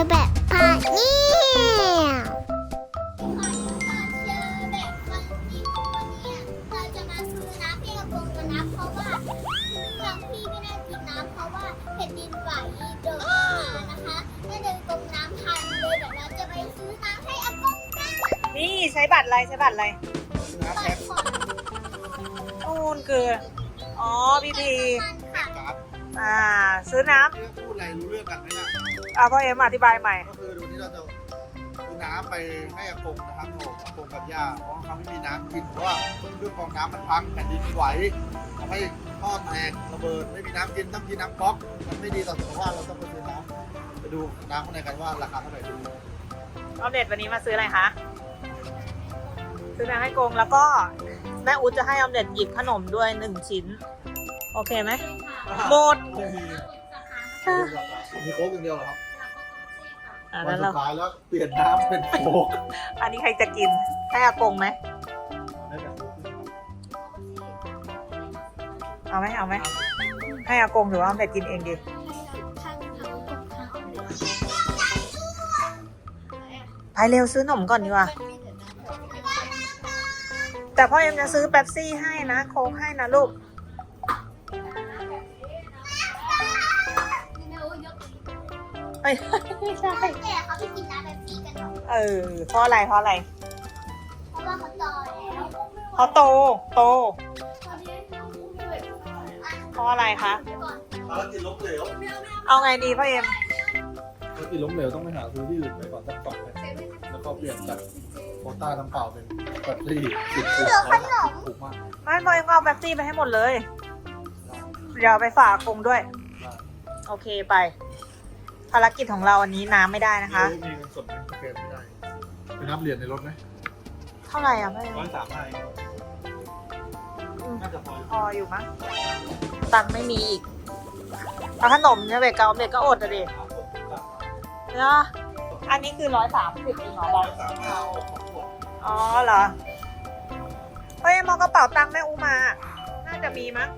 อแบบพาเนี่ยเราจะมาซื้อน้ำให้กระโปรงกันนะเพราะว่าบางพี่ไม่ได้กินน้ำเพราะว่าแผ่นดินไหวเดินมานะคะถ้าเดินตรงน้ำทันเลยเดี๋ยวเราจะไปซื้อน้ำให้อากงกันนี่ใช้บัตรอะไรใช้บัตรอะไรเปิดก่อนนูนคือ อ๋อพีพีมันค่ะครับอ่า ซื้อน้นี่พูดอะไรรู้เรื่องกันไหมเนี่ยำ อ่าพ่อเอ็มอธิบายใหม่ ก็คือดูที่เราจะซื้อน้ำไปให้อากงนะครับโถอากงกับย่าเพราะเขาไม่มีน้ำกินเพราะว่าเครื่องกรองน้ำมันพังแผ่นดินไหวทำให้ท่อแตกระเบิดไม่มีน้ำกินต้องกินน้ำก๊อกมันไม่ดีต่อสุขภาพเราต้องไปซื้อน้ำไปดูน้ำข้างในกันว่าราคาเท่าไหร่ดูออมเด็ดวันนี้มาซื้ออะไรคะ ซื้อน้ำให้กงแล้วก็แม่อู๊ดจะให้ออมเด็ดหยิบขนมด้วยหนึ่งชิ้น โอเคไหมหมดไม่มีมีโค้กอย่างเดียวเหรอครับ อ่าวัแล้นวสุเราดท้ายแล้วเปลี่ยนน้ำเป็นโค้กอันนี้ใครจะกินให้อากงไหมเอาไหมเอาไหมให้อากงหรือว่าออมเด็ดกินเองดีข้างเขาตรงเขาไปเร็วซื้อขนมก่อนดีกว่าแต่พ่อเอ็มจะซื้อเป๊ปซี่ให้นะ โค้กให้นะลูก เอ้ยไม่ใช่ แต่เขาไปกินน้ำแบบนี้กันหรอกเออ เพราะอะไร เพราะอะไร เพราะว่าเขาโตแล้วเพราะโต โต เพราะอะไรคะ ภารกิจล้มเหลวเอาไงดีพ่อเอ็ม ภารกิจล้มเหลวต้องไปหาซื้อที่อื่นไปก่อนสักกล่องนะแล้วก็เปลี่ยนจากโควต้าน้ำเปล่าเป็นแบตเตอรี่สิบขวดถูกมากไม่พ่อเอ็มก็เอาเป๊ปซี่ไปให้หมดเลย เดี๋ยวเอาไปฝากอากงด้วย โอเคไป ภารกิจของเราวันนี้น้ำไม่ได้นะคะ มีเงินสดไหมสแกนไม่ได้ไปนับเหรียญในรถไหมเท่าไหร่อะพ่อเอ็มร้อยสามไห้น่าจะพอพออยู่มั้งตังค์ไม่มีอีกเอาขนมเนี่ยเบกเกาเบกก็อดอะดิเนาะอันนี้คือร้อยสามสิบเองเหรอเราสามห้าของขวดอ๋อเหรอเฮ้ยมองกระเป๋าตังค์แม่อูมา น่าจะมีมั้ง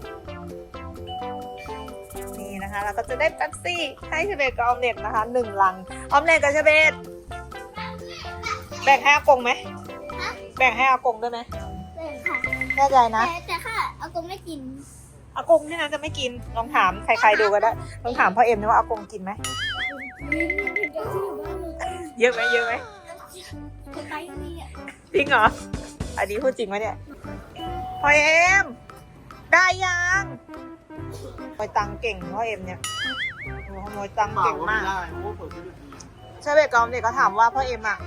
นี่นะคะเราก็จะได้แป๊บซี่ให้เชเบตกับออมเล็ตนะคะหนึ่งลัง ออมเล็ตกับเชเบตแบ่งให้อากงไหม แบ่งให้อากงด้วยไหมเป็นค่ะแน่ใจนะ แต่แต่ค่ะอากงไม่กินอากงนี่นะจะไม่กิน ลองถามใครๆดูก็ได้ ลองถามพ่อเอ็มนะว่าอากงกินไหมลิ้นยังเด็กที่อยู่บ้านเลยเยอะไหมเยอะไหมคนไปนี่อะจริงเหรอ อันนี้พูดจริงไหมเนี่ย พ่อเอ็ม ได้ยังขโมยตังค์เก่งพ่อเอ็มเนี่ยโอ้ขโมยตังค์เปล่าเก่งก็มาไม่กได้เพราะว่าเปิดไม่ได้ดีใช่เบกกอมเด็กเขาถามว่าพ่อเอ็มอะ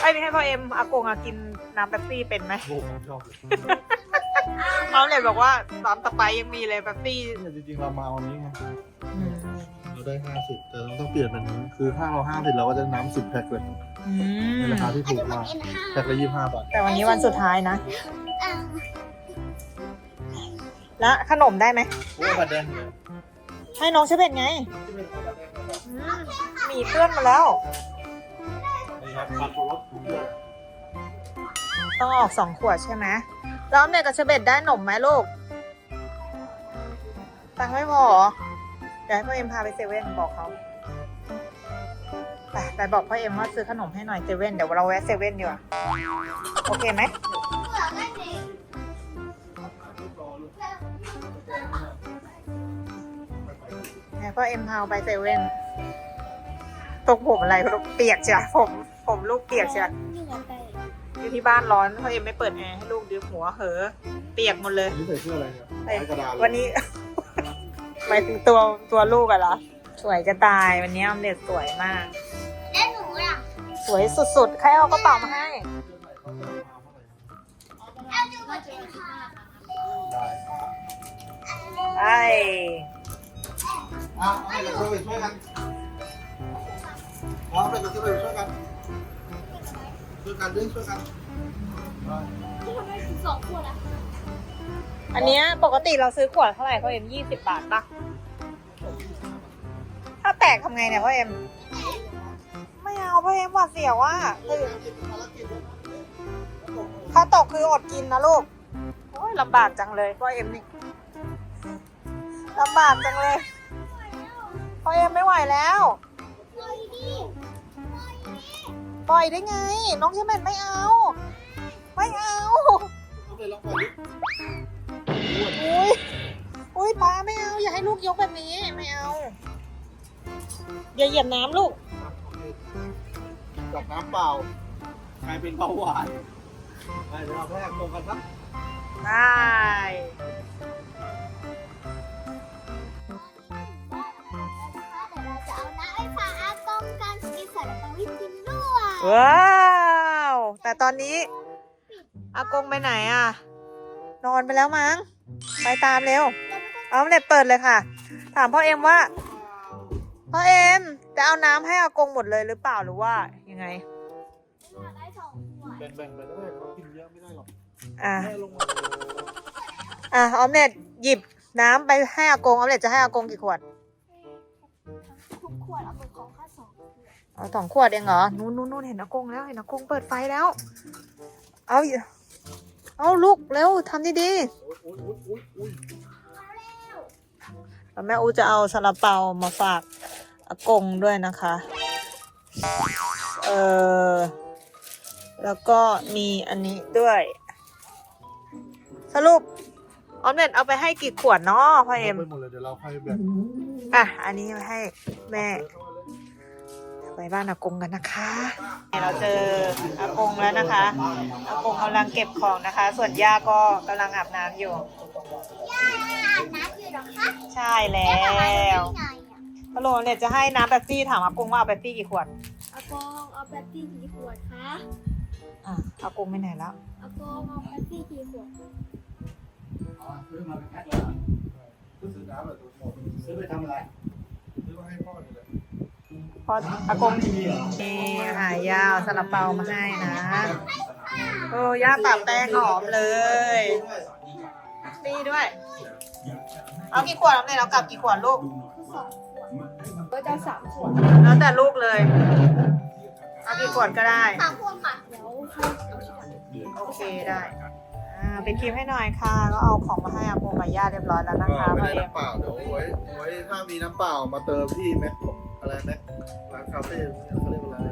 ไอ้ยไม่ให้พ่อเอ็มอากงอะกินน้ำเป๊ปซี่เป็นไหม โอ้ผมชอบเลยออมเลยบอกว่าน้ำตะไปยังมีเลยเป๊ปซี่เนี่ยจริงๆเรามาวันนี้ไงอืมเราได้ห้าสิบแต่เราต้องเปลี่ยนเป็นนี้คือถ้าเราห้าสิบเราก็จะน้ำสิบแพ็คเลยอืในมราคาที่อันถูนี้กมันมากเอ็นห้าแพ็คละยี่สิบห้าบาทแต่วันนี้วันสุดท้ายนะ อ่า แล้วขนมได้ไหมโอ้ยบัตรแดงเลยให้น้องเชเบตไงที่เป็นบัตรแดงนะครับอืมหมีเพื่อนมาแล้ว นี่ครับบัตรรถเพื่อนต้องออกสองขวดใช่ไหมแล้วเมยกับเชเบตได้หนมไหมลูก ตังค์ไม่พอเหรอเดี๋ยวให้พ่อเอ็มพาไปเซเว่นบอกเขาไปไปบอกพ่อเอ็มว่าซื้อขนมให้หน่อยเซเว่นเดี๋ยวเราแวะเซเว่นดีกว่า โอเคไหม เผื่อไม่เด็ก เดี๋ยวพ่อเอ็มพาไปเซเว่นตกผมอะไรลูกเปียกจ้ะผมผมลูกเปียกจ้ะนี่ไงไปอยู่ที่บ้านร้อนพ่อเอ็มไม่เปิดแอร์ให้ลูกดิหัวเหอะเปียกหมดเลยอันนี้ใส่เสื้ออะไรเนี่ยเอ้ยลายกระดาษเลยวันนี้หมายถึงตัวตัวลูกอะเหรอสวยจะตายวันนี้ออมเด็ดสวยมากแล้วหนูล่ะสวยสุดๆ ใครเอากระเป๋ามาให้เอาจุกมากินค่ะได้ไอ้ อะให้กับเซเว่นช่วยกันเอาไปกับเซเว่นช่วยกันช่วยกันด้วยช่วยกันได้ที่ทำไมถึงสองขวดอะอันเนี้ยปกติเราซื้อขวดเท่าไหร่พ่อเอ็มยี่สิบบาทปะถ้าแตกทำไงเนี่ยพ่อเอ็มไม่เอาพ่อเอ็มหวาดเสียวว่าคือถ้าตกคืออดกินนะลูกโอ้ยลำบากจังเลยพ่อเอ็มนี่ลำบากจังเลยพ่ อเอ็มไม่ไหวแล้วเฮ้ยดิปล่อยได้ไง น้องเชเบตไม่เอา ไม่เอาเอาเลยลองปล่อยดิอุ้ยอุ้ยป้าไม่เอา อย่าให้ลูกยกแบบนี้ไม่เอาอย่าเหยียบน้ำลูก กับน้ำเปล่ากลายเป็นเบาหวานไปเดี๋ยวเราแพร่ตรงกันครับได้ วยว้าว แต่ตอนนี้อากงไปไหนอะ นอนไปแล้วมั้ง ไปตามเร็ว เอาเน็ตเปิดเลยค่ะ ถามพ่อเอ็มว่า พ่อเอ็มจะเอาน้ำให้อากงหมดเลยหรือเปล่าหรือว่ายังไง ได้สองขวดแบ่งๆไปก็ได้เขากินเยอะไม่ได้หรอกอะ แม่ลงมาอะออมเน็ตหยิบน้ำไปให้อากงออมเน็ตจะให้อากงกี่ขวด ดเอาสองขวดเองเหรอ นู่นนู่นนู่นเห็นอากงแล้ว เห็นอากงเปิดไฟแล้ว เอาอีกเอาลูกเร็วทำดีโอ๊ยโอ๊ยโอ๊ยโอ๊ยๆแล้วแม่อูจะเอาซาลาเปามาฝากอากงด้วยนะคะ เออแล้วก็มีอันนี้ด้วย สรุปออมเน็ตเอาไปให้กี่ขวดเนาะพ่อเอ็มไปหมดเลยเดี๋ยวเราค่อยแบ่งอะ อันนี้มาให้แม่ ไปบ้านอากงกันนะคะ เราเจออากงแล้วนะคะอากงกำลังเก็บของนะคะ ส่วนย่าก็กำลังอาบน้ำอยู่ ย่าอาบน้ำอยู่เหรอคะใช่แล้แล้วทำไมไม่วไงอะฮัลโหลเนี่ยจะให้น้ำแป๊บซี่ถามอากงว่าเอาแป๊บซี่กี่ขวดอากงเอาแป๊บซี่กี่ขวดคะอะอากงไปไหนแล้วอากงเอาแป๊บซี่กี่ขวดซื้อมาเป็นแพ็คเลยซื้อน้ำแบบตัวหมดซื้อไปทำอะไรซื้อมาให้พ่อนี่แหละพ ออากงมีหายาวซาลาเปามาให้นะ โอ้ย่าปากแป้งหอมเลยนี่ด้วย เอากี่ขวดเอาเนี่ยเรากลับกี่ขวดลูกสองขวดก็จะสามขวดแล้วแต่ลูกเลย เอากี่ขวดก็ได้สามขวดค่ะเดี๋ยวโอเคได้อ่าเป็นคลิปให้หน่อยค่ะ ก็เอาของมาให้อากงกับย่าเรียบร้อยแล้วนะคะไม่ได้เอ็มน้ำเปล่าเดี๋ยวไว้ไว้ถ้ามีน้ำเปล่ามาเติมที่แม็กอะไรแม็ก ร้านคาเฟ่เขาเรียกว่าอะไร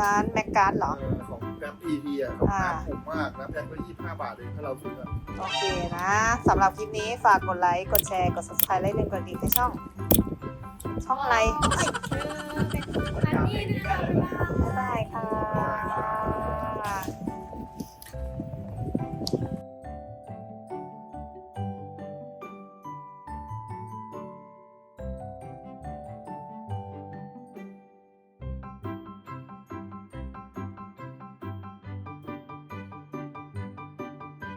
ร้านแมกการ์ดเหรอ เออของแป๊บพีพีอะของน้ำถูกมากน้ำแพ็คก็ยี่สิบห้าบาทเองถ้าเราซื้ออะโอเคนะสำหรับคลิปนี้ฝากกดไลค์ กดแชร์ กด subscribe และอย่าลืมกดกระดิ่งให้ช่อง ช่องอะไร เออเป็นอันนี้นะคะบ๊ายบายค่ะ